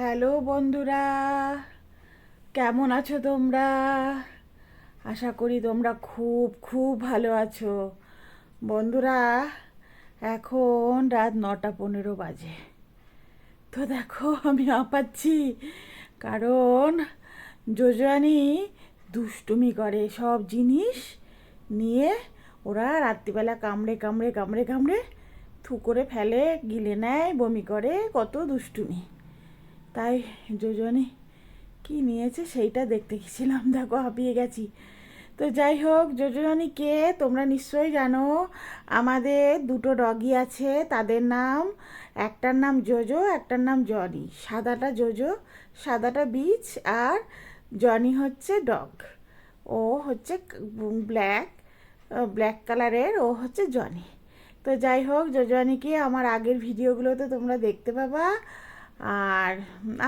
Hello বন্ধুরা, কেমন আছো তোমরা? আশা করি তোমরা খুব খুব ভালো আছো। বন্ধুরা, এখন রাত নটা পনেরো বাজে। তো দেখো, আমি আপাচ্ছি কারণ যোজানি দুষ্টুমি করে সব জিনিস নিয়ে ওরা রাত্রিবেলা কামড়ে কামড়ে কামড়ে কামড়ে থু করে ফেলে, গিলে নেয়, বমি করে, কত দুষ্টুমি। তাই যোজনী কি নিয়েছে সেইটা দেখতে গেছিলাম। দেখো, হাঁপিয়ে গেছি। তো যাই হোক যোজনী কে? তোমরা নিশ্চয়ই জানো, আমাদের দুটো ডগি আছে, তাদের নাম, একটার নাম জোজো, একটার নাম জনি। সাদাটা জোজো, সাদাটা বিচ আর জনি হচ্ছে ডগ। ও হচ্ছে ব্ল্যাক ব্ল্যাক কালারের, ও হচ্ছে জনি। তো যাই হোক যোজনীকে আমার আগের ভিডিওগুলোতে তোমরা দেখতে পাবা। আর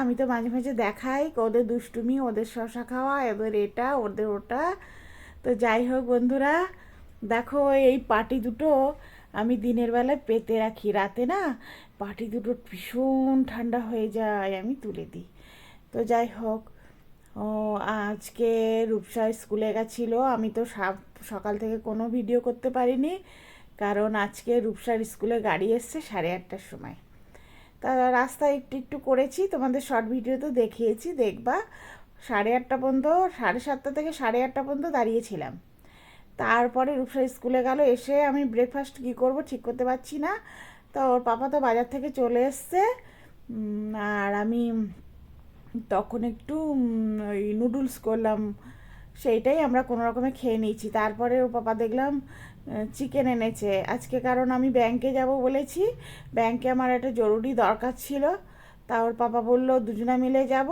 আমি তো মাঝে মাঝে দেখাই ওদের দুষ্টুমি, ওদের শশা খাওয়া ওদের এটা, ওদের ওটা। তো যাই হোক বন্ধুরা, দেখো এই পাটি দুটো আমি দিনের বেলায় পেতে রাখি। রাতে না পাটি দুটো ভীষণ ঠান্ডা হয়ে যায়, আমি তুলে দিই। তো যাই হোক, ও, আজকে রূপসা স্কুলে গেছিল, আমি তো সকাল থেকে কোনো ভিডিও করতে পারিনি। কারণ আজকে রূপসার স্কুলে গাড়ি এসছে সাড়ে আটটার সময়। তা রাস্তায় একটু একটু করেছি, তোমাদের শর্ট ভিডিও তো দেখিয়েছি, দেখবা। সাড়ে আটটা পর্যন্ত, সাড়ে সাতটা থেকে সাড়ে আটটা পর্যন্ত দাঁড়িয়েছিলাম। তারপরে রূপসা স্কুলে গেল, এসে আমি ব্রেকফাস্ট কী করব ঠিক করতে পারছি না। তো ওর পাপা তো বাজার থেকে চলে এসছে। আর আমি তখন একটু ওই নুডলস করলাম, সেইটাই আমরা কোনো রকমে খেয়ে নিয়েছি। তারপরে ওর পাপা দেখলাম চিকেন এনেছে। আজকে কারণ আমি ব্যাংকে যাব বলেছি। ব্যাংকে আমার একটা জরুরি দরকার ছিল। তা ওর পাপা বলল, দুজনা মিলে যাব।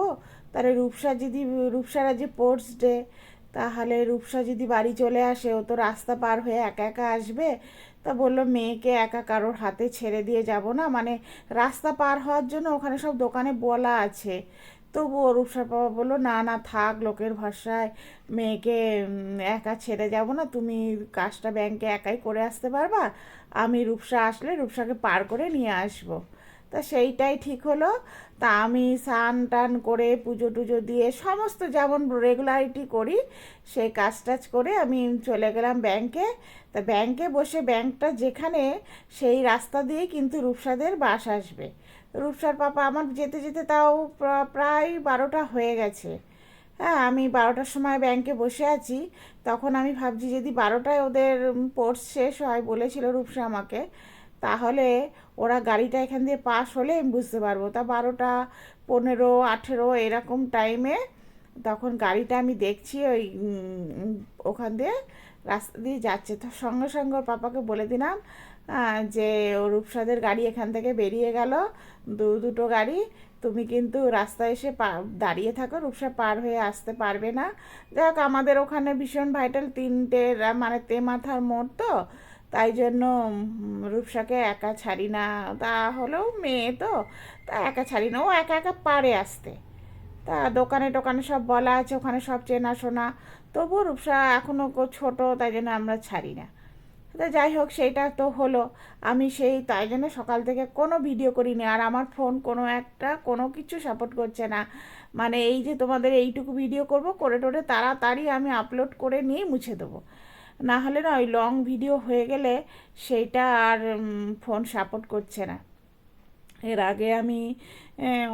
তাহলে রূপসা যদি রূপসারা যে স্পোর্টস ডে তাহলে রূপসা যদি বাড়ি চলে আসে। ও তো রাস্তা পার হয়ে একা একা আসবে। তা বলল, মেয়েকে একা কারোর হাতে ছেড়ে দিয়ে যাব না। মানে রাস্তা পার হওয়ার জন্য ওখানে সব দোকানে বলা আছে। তবুও রূপসার বাবা বলল, না না, থাক, লোকের ভরসায় মেয়েকে একা ছেড়ে যাব না। তুমি কাজটা ব্যাংকে একাই করে আসতে পারবা। আমি রূপসা আসলে রূপসাকে পার করে নিয়ে আসব। তা সেইটাই ঠিক হলো। তা আমি স্নান টান করে পুজো টুজো দিয়ে সমস্ত যেমন রেগুলারিটি করি, সেই কাজ টাজ করে আমি চলে গেলাম ব্যাংকে তা ব্যাংকে বসে ব্যাংকটা যেখানে, সেই রাস্তা দিয়ে কিন্তু রূপসাদের বাস আসবে। রূপসার পাপা, আমার যেতে যেতে তাও প্রায় বারোটা হয়ে গেছে। হ্যাঁ আমি বারোটার সময় ব্যাংকে বসে আছি। তখন আমি ভাবছি, যদি বারোটায় ওদের কোর্স শেষ হয় বলেছিল রূপসা আমাকে, তাহলে ওরা গাড়িটা এখান দিয়ে পাস হলে আমি বুঝতে পারব। তা বারোটা, পনেরো, আঠেরো এরকম টাইমে তখন গাড়িটা আমি দেখছি ওই ওখান দিয়ে রাস্তা দিয়ে যাচ্ছে। তো সঙ্গে সঙ্গে ওর পাপাকে বলে দিলাম যে ও রূপসাদের গাড়ি এখান থেকে বেরিয়ে গেল, দু, দুটো গাড়ি। তুমি কিন্তু রাস্তায় এসে দাঁড়িয়ে থাকো, রূপসা পার হয়ে আসতে পারবে না। যাক আমাদের ওখানে ভীষণ ভাইটাল তিনটে মানে তে মাথার মোড় তো, তাই জন্য রূপসাকে একা ছাড়ি না। তা হলেও মেয়ে তো, তা একা ছাড়ি না, ও একা একা পারে আসতে। তা দোকানে টোকানে সব বলা আছে, ওখানে সব চেনাশোনা তবুও রূপসা এখনও ছোটো, তাই জন্য আমরা ছাড়ি না। তা যাই হোক, সেইটা তো হলো। আমি সেই, তাই জন্য সকাল থেকে কোনো ভিডিও করিনি। আর আমার ফোন কোনো একটা, কোনো কিছু সাপোর্ট করছে না। মানে এই যে তোমাদের এইটুকু ভিডিও করব, করে টোরে তাড়াতাড়ি আমি আপলোড করে নিয়ে মুছে দেবো। না হলে না ওই লং ভিডিও হয়ে গেলে সেইটা আর ফোন সাপোর্ট করছে না। এর আগে আমি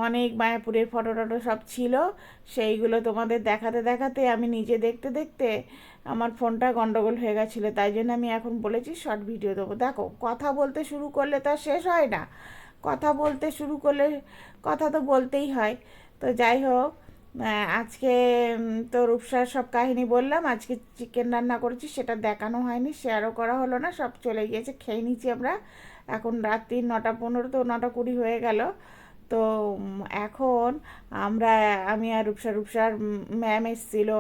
অনেক মায়াপুরের ফটো টটো সব ছিল। সেইগুলো তোমাদের দেখাতে দেখাতে আমি নিজে দেখতে দেখতে আমার ফোনটা গন্ডগোল হয়ে গেছিল। তাই জন্য আমি এখন বলেছি শর্ট ভিডিও দেবো। দেখো, কথা বলতে শুরু করলে তো শেষ হয় না। কথা বলতে শুরু করলে, কথা তো বলতেই হয়। তো যাই হোক আজকে তো রূপসার সব কাহিনী বললাম। আজকে চিকেন রান্না করেছি, সেটা দেখানো হয়নি শেয়ারও করা হলো না, সব চলে গিয়েছে, খেয়ে নিচ্ছি আমরা। এখন রাত্রি নটা পনেরো তো নটা কুড়ি হয়ে গেল। তো এখন আমরা, আমি আর রূপসা, রূপসার ম্যাম এসেছিল।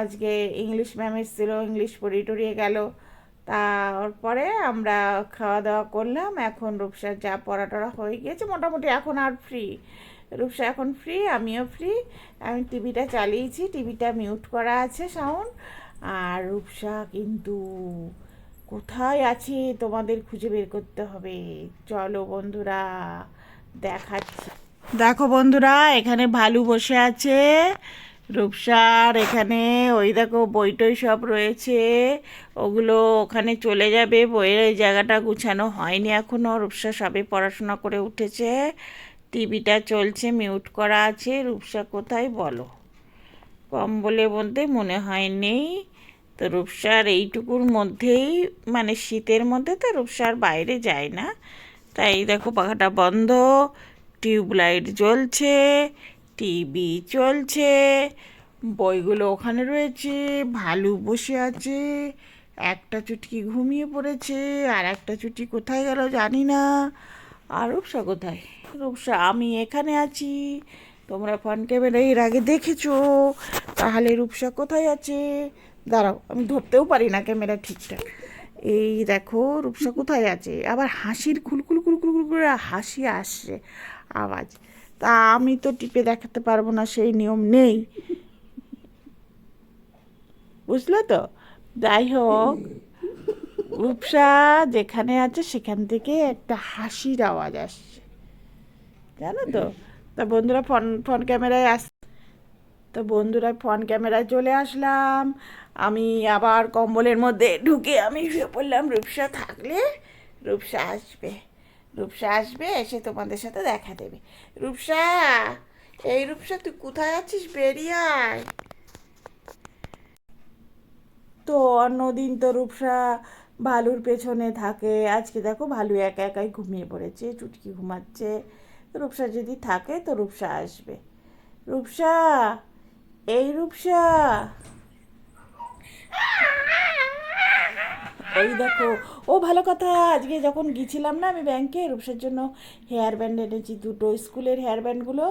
আজকে ইংলিশ ম্যাম এসেছিল, ইংলিশ পড়িয়ে টড়িয়ে গেল। তারপরে আমরা খাওয়া দাওয়া করলাম। এখন রূপসার যা পড়া টড়া হয়ে গিয়েছে, মোটামুটি এখন আর ফ্রি রূপসা এখন ফ্রি আমিও ফ্রি আমি টিভিটা চালিয়েছি টিভিটা মিউট করা আছে সাউন্ড আর রূপসা কিন্তু কোথায় আছে? তোমাদের খুঁজে বের করতে হবে। চলো বন্ধুরা, দেখাচ্ছি। দেখো বন্ধুরা, এখানে ভালু বসে আছে। রূপসার এখানে, ওই দেখো বই টই সব রয়েছে। ওগুলো ওখানে চলে যাবে। বইয়ের জায়গাটা গুছানো হয়নি এখনও রূপসা সবে পড়াশোনা করে উঠেছে। টিভিটা চলছে, মিউট করা আছে। রূপসা কোথায় বলো? কম বলে বলতে মনে হয় নেই। তো রূপসার এইটুকুর মধ্যেই মানে শীতের মধ্যে তো রূপসার বাইরে যায় না। তাই দেখো পাখাটা বন্ধ, টিউবলাইট জ্বলছে, টিভি চলছে, বইগুলো ওখানে রয়েছে, ভালু বসে আছে, একটা চুটকি ঘুমিয়ে পড়েছে, আর একটা চুটি কোথায় গেল জানি না। আর রূপসা কোথায়? রূপসা, আমি এখানে আছি। তোমরা ফোন ক্যামেরা এর আগে দেখেছ। তাহলে রূপসা কোথায় আছে? দাঁড়াও, আমি ধরতেও পারি না ক্যামেরা ঠিকঠাক। এই দেখো, রূপসা কোথায় আছে? আবার হাসির খুলকুল খুলকুল খুল করে হাসি আসছে। আওয়াজ। তা আমি তো টিপে দেখাতে পারব না, সেই নিয়ম নেই। বুঝলে তো? যাই হোক, রূপসা যেখানে আছে, সেখান থেকে একটা হাসির আওয়াজ আসছে। জানো তো? তা বন্ধুরা, ফোন ফোন ক্যামেরায় আস তো বন্ধুরা ফোন ক্যামেরায় চলে আসলাম। আমি আবার কম্বলের মধ্যে ঢুকে আমি শুয়ে পড়লাম। রূপসা থাকলে রূপসা আসবে। রূপসা আসবে, এসে তোমাদের সাথে দেখা দেবে। রূপসা, এই রূপসা, তুই কোথায় আছিস? বেরিয়ে আয়। তো অন্যদিন তো রূপসা ভালুর পেছনে থাকে। আজকে দেখো, ভালু একা একাই ঘুমিয়ে পড়েছে, চুটকি ঘুমাচ্ছে। রূপসা যদি থাকে, তো রূপসা আসবে। রূপসা এই রূপসা। এই দেখো, ও ভালো কথা, আজকে যখন গিয়েছিলাম না আমি ব্যাংকে রূপসার জন্য হেয়ার ব্যান্ড এনেছি, দুটো স্কুলের হেয়ার ব্যান্ডগুলো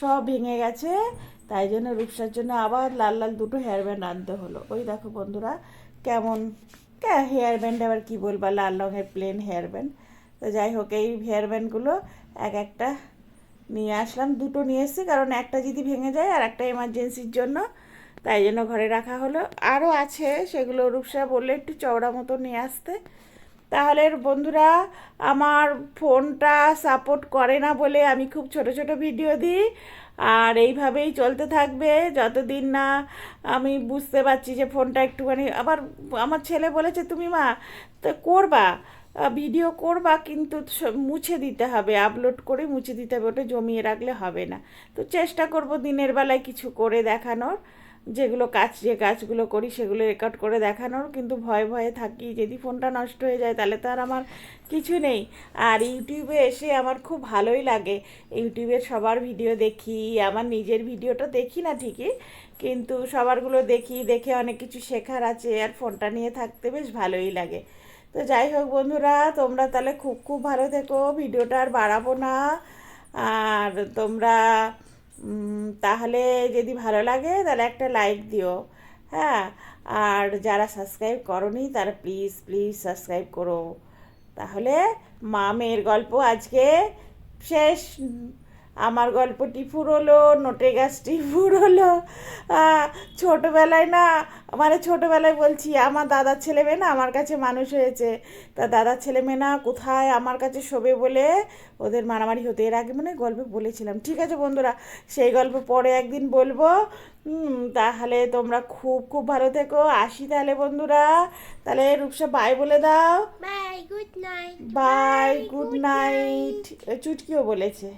সব ভেঙে গেছে, তাই জন্য রূপসার জন্য আবার লাল লাল দুটো হেয়ার ব্যান্ড আনতে হলো। ওই দেখো বন্ধুরা, কেমন হেয়ার ব্যান্ড আবার কী বলবা, লাল রঙের প্লেন হেয়ার ব্যান্ড তো যাই হোক, এই হেয়ার ব্যান্ডগুলো এক একটা নিয়ে আসলাম। দুটো নিয়ে এসেছি, কারণ একটা যদি ভেঙে যায় আর একটা এমার্জেন্সির জন্য, তাই জন্য ঘরে রাখা হলো। আরও আছে, সেগুলো রূপসা বললে একটু চওড়া মতো নিয়ে আসতে। তাহলে বন্ধুরা, আমার ফোনটা সাপোর্ট করে না বলে আমি খুব ছোট ছোট ভিডিও দিই। আর এইভাবেই চলতে থাকবে। যতদিন না আমি বুঝতে পারছি যে ফোনটা একটুখানি, আবার আমার ছেলে বলেছে, তুমি মা, তো করবা? ভিডিও করবা, কিন্তু মুছে দিতে হবে আপলোড করে মুছে দিতে হবে, ওটা জমিয়ে রাখলে হবে না। তো চেষ্টা করব দিনের বেলায় কিছু করে দেখানোর, যেগুলো কাজ, যে কাজগুলো করি সেগুলো রেকর্ড করে দেখানোর, কিন্তু ভয়ে ভয়ে থাকি, যদি ফোনটা নষ্ট হয়ে যায় তাহলে তো আর আমার কিছু নেই। আর ইউটিউবে এসে আমার খুব ভালোই লাগে ইউটিউবের সবার ভিডিও দেখি, আমার নিজের ভিডিওটা দেখি না ঠিকই, কিন্তু সবারগুলো দেখি, দেখে অনেক কিছু শেখার আছে, আর ফোনটা নিয়ে থাকতে বেশ ভালোই লাগে। তো যাই হোক বন্ধুরা, তোমরা তাহলে খুব খুব ভালো থেকো, ভিডিওটা আর বাড়াবো না। আর তোমরা তাহলে যদি ভালো লাগে তাহলে একটা লাইক দিও হ্যাঁ। আর যারা সাবস্ক্রাইব করনি তারা প্লিজ প্লিজ সাবস্ক্রাইব করো। তাহলে মা মেয়ের গল্প আজকে শেষ। আমার গল্পটি ফুরোলো নোটে গাছটি ফুরোলো। ছোটবেলায় না মানে ছোটোবেলায় বলছি আমার দাদার ছেলে মেয়ে না আমার কাছে মানুষ হয়েছে। তা দাদার ছেলে মেয়ে না কোথায় আমার কাছে শোবে বলে ওদের মারামারি হতে এর আগে মানে গল্পে বলেছিলাম। ঠিক আছে বন্ধুরা সেই গল্প পরে একদিন বলব। তাহলে তোমরা খুব খুব ভালো থেকো। আসি তাহলে বন্ধুরা। তাহলে রূপসা বাই বলে দাও। Bye, good night bye good night চুটকিও বলেছে।